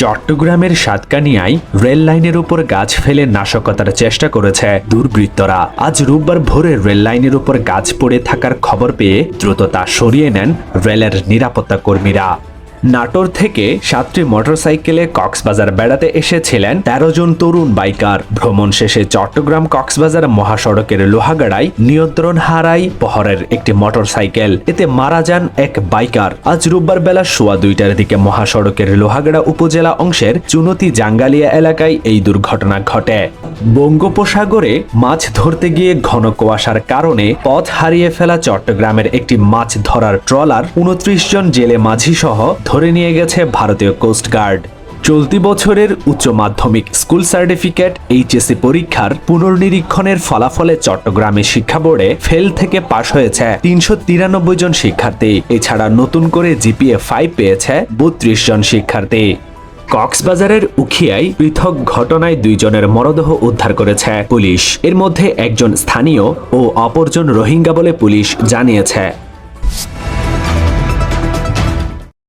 চট্টগ্রামের সাতকানিয়ায় রেল লাইনের উপর গাছ ফেলে নাশকতার চেষ্টা করেছে দুর্বৃত্তরা। আজ রোববার ভোরে রেল লাইনের উপর গাছ পড়ে থাকার খবর পেয়ে দ্রুত তা সরিয়ে নেন রেলের নিরাপত্তা কর্মীরা নাটোর থেকে সাতটি মোটরসাইকেলে কক্সবাজার বেড়াতে এসেছিলেন তেরো জন তরুণ বাইকার। ভ্রমণ শেষে চট্টগ্রাম কক্সবাজার মহাসড়কের লোহাগাড়ায় নিয়ন্ত্রণ হারায় পহরের একটি মোটরসাইকেল। এতে মারা যান এক বাইকার। আজ রোববার বেলা সোয়া দুইটার দিকে মহাসড়কের লোহাগাড়া উপজেলা অংশের চুনতি জাঙ্গালিয়া এলাকায় এই দুর্ঘটনা ঘটে। বঙ্গোপসাগরে মাছ ধরতে গিয়ে ঘন কুয়াশার কারণে পথ হারিয়ে ফেলা চট্টগ্রামের একটি মাছ ধরার ট্রলার উনত্রিশ জন জেলে মাঝি সহ ধরে নিয়ে গেছে ভারতীয় কোস্টগার্ড চলতি বছরের উচ্চ মাধ্যমিক স্কুল সার্টিফিকেট এইচএসসি পরীক্ষার পুনর্নিরীক্ষণের ফলাফলে চট্টগ্রামে শিক্ষা বোর্ডে ফেল থেকে পাশ হয়েছে তিনশো তিরানব্বই জন শিক্ষার্থী। এছাড়া নতুন করে জিপিএ ফাইভ পেয়েছে বত্রিশ জন শিক্ষার্থী। কক্সবাজারের উখিয়ায় পৃথক ঘটনায় দুইজনের মরদেহ উদ্ধার করেছে পুলিশ। এর মধ্যে একজন স্থানীয় ও অপরজন রোহিঙ্গা বলে পুলিশ জানিয়েছে।